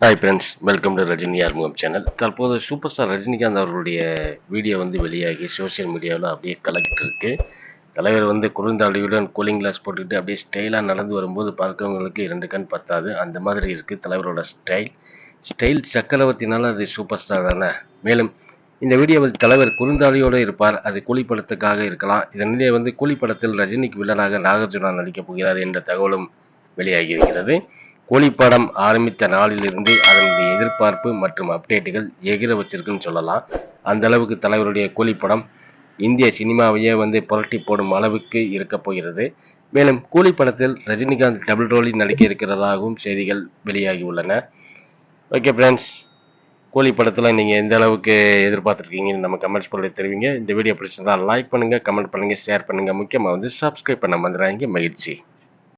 Hi friends welcome to Rajini Arumugam channel தற்போது super star Rajinikanth அவர்களுடைய video வந்து வெளியாகி சோஷியல் மீடியாவில் அப்படியே கலக்கிட்டு இருக்கு தலைவர் வந்து குறுந்தாடியுடன் கூலிங் கிளாஸ் போட்டுக்கிட்டு அப்படியே ஸ்டைலாக நடந்து வரும்போது பார்க்கவங்களுக்கு இரண்டு கண் பத்தாது. அந்த மாதிரி இருக்குது தலைவரோட ஸ்டைல் ஸ்டைல் சக்கரவர்த்தினால அது சூப்பர் ஸ்டார் தானே. மேலும் இந்த வீடியோவில் தலைவர் குறுந்தாளியோடு இருப்பார். அது கூலி படத்துக்காக இருக்கலாம் இதனிடையே வந்து கூலி படத்தில் ரஜினிக்கு வில்லனாக நாகார்ஜுனா நடிக்கப் போகிறார் என்ற தகவலும் வெளியாகி இருக்கிறது கூலி படம் ஆரம்பித்த நாளிலிருந்து அதனுடைய எதிர்பார்ப்பு மற்றும் அப்டேட்டுகள் எகிர வச்சிருக்குன்னு சொல்லலாம். அந்த அளவுக்கு தலைவருடைய கூலிப்படம் இந்திய சினிமாவையே வந்து புரட்டி போடும் அளவுக்கு இருக்க போகிறது. மேலும் கூலி படத்தில் ரஜினிகாந்த் டபுள் ரோலில் நடிக்க இருக்கிறதாகவும் செய்திகள் வெளியாகி உள்ளன. ஓகே ஃப்ரெண்ட்ஸ் கூலி படத்தில் நீங்கள் எந்த அளவுக்கு எதிர்பார்த்துருக்கீங்கன்னு நம்ம கமெண்ட்ஸ் பண்ணி தெரிவிங்க. இந்த வீடியோ பிடிச்சிருந்தால் லைக் பண்ணுங்கள் கமெண்ட் பண்ணுங்கள் ஷேர் பண்ணுங்கள் முக்கியமாக வந்து சப்ஸ்கிரைப் பண்ண வந்துடுறாங்க மகிழ்ச்சி.